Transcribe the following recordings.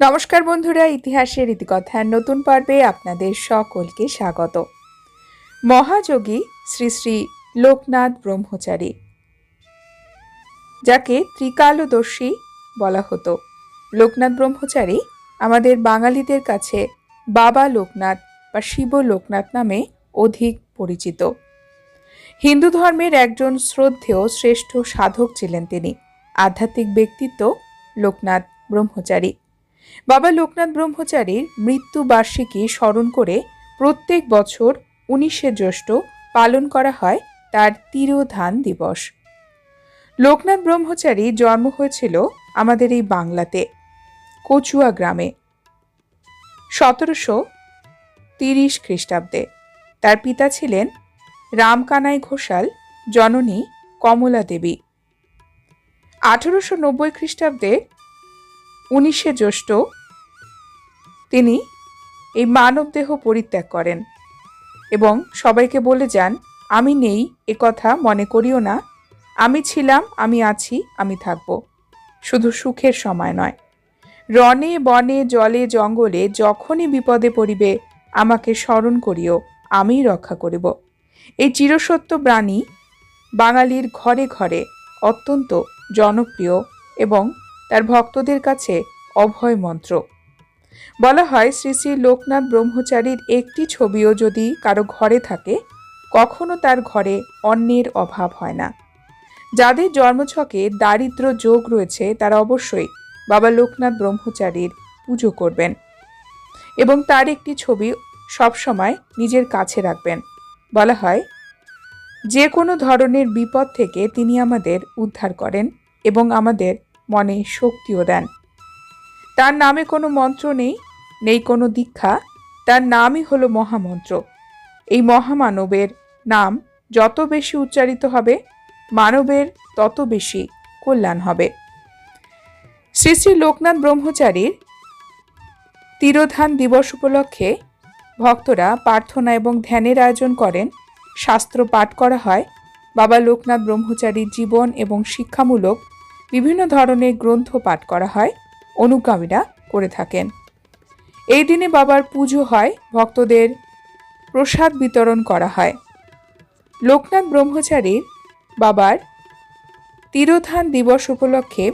নমস্কার বন্ধুরা, ইতিহাসের ইতিকথার নতুন পর্বে আপনাদের সকলকে স্বাগত। মহাযোগী শ্রী শ্রী লোকনাথ ব্রহ্মচারী, যাকে ত্রিকালদর্শী বলা হতো। লোকনাথ ব্রহ্মচারী আমাদের বাঙালিদের কাছে বাবা লোকনাথ বা শিব লোকনাথ নামে অধিক পরিচিত। হিন্দু ধর্মের একজন শ্রদ্ধেয় শ্রেষ্ঠ সাধক ছিলেন তিনি। আধ্যাত্মিক ব্যক্তিত্ব লোকনাথ ব্রহ্মচারী। বাবা লোকনাথ ব্রহ্মচারীর মৃত্যু বার্ষিকী স্মরণ করে প্রত্যেক বছর উনিশে জ্যৈষ্ঠ পালন করা হয় তার তিরোধান দিবস। লোকনাথ ব্রহ্মচারী জন্ম হয়েছিল আমাদের এই বাংলাতে, কচুয়া গ্রামে, সতেরোশো তিরিশ খ্রিস্টাব্দে। তার পিতা ছিলেন রামকানাই ঘোষাল, জননী কমলা দেবী। আঠেরোশো নব্বই খ্রিস্টাব্দে উনিশে জ্যৈষ্ঠ তিনি এই মানবদেহ পরিত্যাগ করেন এবং সবাইকে বলে যান, আমি নেই, এ কথা মনে করিও না। আমি ছিলাম, আমি আছি, আমি থাকব। শুধু সুখের সময় নয়। রনে বনে, জলে, জঙ্গলে যখনই বিপদে পড়িবে, আমাকে স্মরণ করিও, আমি রক্ষা করিব। এই চিরসত্য প্রাণী বাঙালির ঘরে ঘরে অত্যন্ত জনপ্রিয় এবং তার ভক্তদের কাছে অভয় মন্ত্র। বলা হয়, শ্রী শ্রী লোকনাথ ব্রহ্মচারীর একটি ছবিও যদি কারও ঘরে থাকে, কখনো তার ঘরে অন্যের অভাব হয় না। যাদের জন্মছকে দারিদ্র যোগ রয়েছে, তারা অবশ্যই বাবা লোকনাথ ব্রহ্মচারীর পুজো করবেন এবং তার একটি ছবি সবসময় নিজের কাছে রাখবেন। বলা হয়, যে কোনো ধরনের বিপদ থেকে তিনি আমাদের উদ্ধার করেন এবং আমাদের মনে শক্তিও দেন। তার নামে কোনো মন্ত্র নেই নেই কোনো দীক্ষা, তার নামই হলো মহামন্ত্র। এই মহামানবের নাম যত বেশি উচ্চারিত হবে, মানবের তত বেশি কল্যাণ হবে। শ্রী শ্রী লোকনাথ ব্রহ্মচারীর তিরোধান দিবস উপলক্ষে ভক্তরা প্রার্থনা এবং ধ্যানের আয়োজন করেন। শাস্ত্র পাঠ করা হয়। বাবা লোকনাথ ব্রহ্মচারীর জীবন এবং শিক্ষামূলক বিভিন্ন ধরনের গ্রন্থ পাঠ করা হয়, অনুগামীরা করে থাকেন। এই দিনে বাবার পুজো হয়, ভক্তদের প্রসাদ বিতরণ করা হয়। লোকনাথ ব্রহ্মচারীর বাবার তিরোধান দিবস উপলক্ষে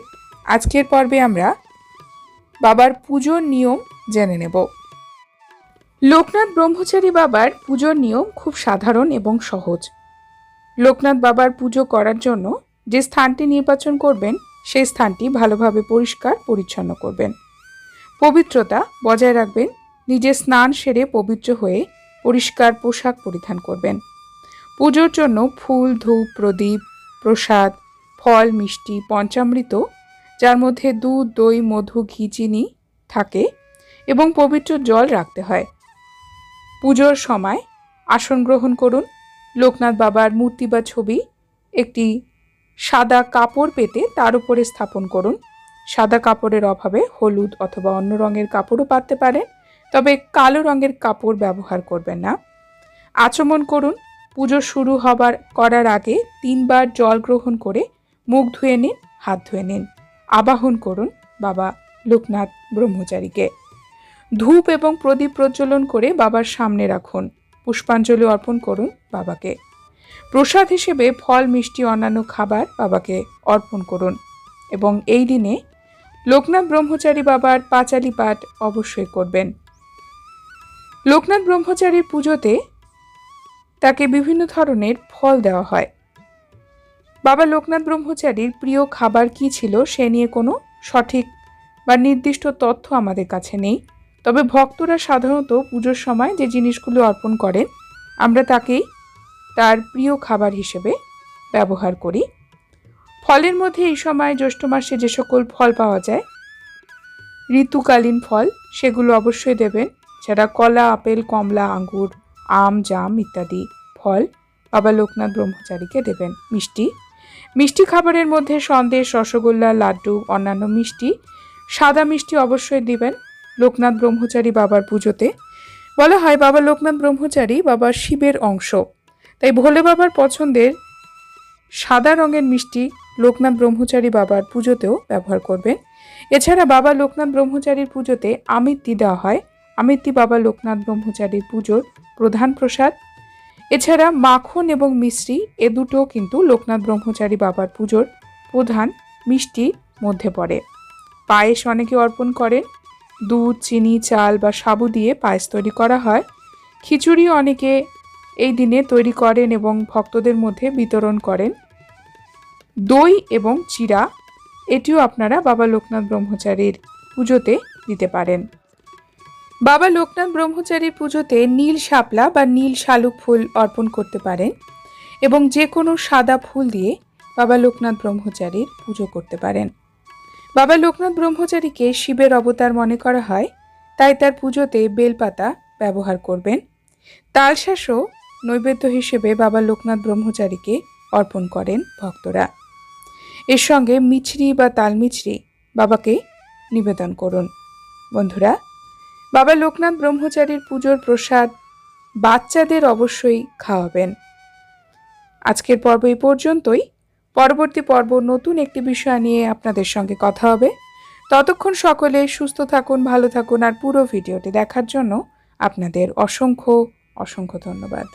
আজকের পর্বে আমরা বাবার পুজোর নিয়ম জেনে নেব। লোকনাথ ব্রহ্মচারী বাবার পুজোর নিয়ম খুব সাধারণ এবং সহজ। লোকনাথ বাবার পুজো করার জন্য যে স্থানটি নির্বাচন করবেন, সেই স্থানটি ভালোভাবে পরিষ্কার, পরিচ্ছন্ন করবেন। পবিত্রতা বজায় রাখবেন, নিজে স্নান সেরে পবিত্র হয়ে পরিষ্কার পোশাক পরিধান করবেন। পুজোর জন্য ফুল, ধূপ, প্রদীপ, প্রসাদ, ফল, মিষ্টি, পঞ্চামৃত, যার মধ্যে দুধ, দই, মধু, ঘি, চিনি থাকে এবং পবিত্র জল রাখতে হয়। পুজোর সময় আসন গ্রহণ করুন। লোকনাথ বাবার মূর্তি বা ছবি, একটি সাদা কাপড় পেতে তার উপরে স্থাপন করুন। সাদা কাপড়ের অভাবে হলুদ অথবা অন্য রঙের কাপড়ও পাততে পারেন, তবে কালো রঙের কাপড় ব্যবহার করবেন না। আচমন করুন। পুজো শুরু হবার, করার আগে তিনবার জল গ্রহণ করে মুখ ধুয়ে নিন, হাত ধুয়ে নিন। আবাহন করুন, বাবা, লোকনাথ ব্রহ্মচারীকে। ধূপ এবং প্রদীপ প্রজ্বলন করে বাবার সামনে রাখুন। পুষ্পাঞ্জলি অর্পণ করুন বাবাকে। প্রসাদ হিসেবে ফল, মিষ্টি, অন্যান্য খাবার বাবাকে অর্পণ করুন। এবং এই দিনে লোকনাথ ব্রহ্মচারী বাবার পাঁচালি পাঠ অবশ্যই করবেন। লোকনাথ ব্রহ্মচারীর পুজোতে তাকে বিভিন্ন ধরনের ফল দেওয়া হয়। বাবা লোকনাথ ব্রহ্মচারীর প্রিয় খাবার কি ছিল সে নিয়ে কোনো সঠিক বা নির্দিষ্ট তথ্য আমাদের কাছে নেই। তবে ভক্তরা সাধারণত পুজোর সময় যে জিনিসগুলো অর্পণ করেন, আমরা তাকেই তার প্রিয় খাবার হিসেবে ব্যবহার করি। ফলের মধ্যে এই সময় জ্যৈষ্ঠ মাসে যে সকল ফল পাওয়া যায়, ঋতুকালীন ফল, সেগুলো অবশ্যই দেবেন। যারা কলা, আপেল, কমলা, আঙ্গুর, আম, জাম ইত্যাদি ফল বাবা লোকনাথ ব্রহ্মচারীকে দেবেন। মিষ্টি। মিষ্টি খাবারের মধ্যে সন্দেশ, রসগোল্লা, লাড্ডু, অন্যান্য মিষ্টি, সাদা মিষ্টি অবশ্যই দিবেন লোকনাথ ব্রহ্মচারী বাবার পুজোতে। বলা হয় বাবা লোকনাথ ব্রহ্মচারী বাবার শিবের অংশ। তাই ভোলে বাবার পছন্দের সাদা রঙের মিষ্টি লোকনাথ ব্রহ্মচারী বাবার পুজোতেও ব্যবহার করবেন। এছাড়া বাবা লোকনাথ ব্রহ্মচারীর পুজোতে আমিত্তি দেওয়া হয়। আমিত্তি বাবা লোকনাথ ব্রহ্মচারীর পুজোর প্রধান প্রসাদ। এছাড়া মাখন এবং মিষ্টি এ দুটো কিন্তু লোকনাথ ব্রহ্মচারী বাবার পুজোর প্রধান মিষ্টির মধ্যে পড়ে। পায়েস অনেকে অর্পণ করেন। দুধ, চিনি, চাল বা সাবু দিয়ে পায়েস তৈরি করা হয়। খিচুড়ি অনেকে এই দিনে তৈরি করেন এবং ভক্তদের মধ্যে বিতরণ করেন। দই এবং চিরা, এটিও আপনারা বাবা লোকনাথ ব্রহ্মচারীর পুজোতে দিতে পারেন। বাবা লোকনাথ ব্রহ্মচারীর পুজোতে নীল শাপলা বা নীল শালুক ফুল অর্পণ করতে পারেন এবং যে কোনো সাদা ফুল দিয়ে বাবা লোকনাথ ব্রহ্মচারীর পুজো করতে পারেন। বাবা লোকনাথ ব্রহ্মচারীকে শিবের অবতার মনে করা হয়, তাই তার পুজোতে বেলপাতা ব্যবহার করবেন। তালশাঁসও নৈবেদ্য হিসেবে বাবা লোকনাথ ব্রহ্মচারীকে অর্পণ করেন ভক্তরা। এর সঙ্গে মিছরি বা তালমিছরি বাবাকে নিবেদন করুন। বন্ধুরা, বাবা লোকনাথ ব্রহ্মচারীর পুজোর প্রসাদ বাচ্চাদের অবশ্যই খাওয়াবেন। আজকের পর্ব এই পর্যন্তই। পরবর্তী পর্ব নতুন একটি বিষয় নিয়ে আপনাদের সঙ্গে কথা হবে। ততক্ষণ সকলে সুস্থ থাকুন, ভালো থাকুন আর পুরো ভিডিওটি দেখার জন্য আপনাদের অসংখ্য অসংখ্য ধন্যবাদ।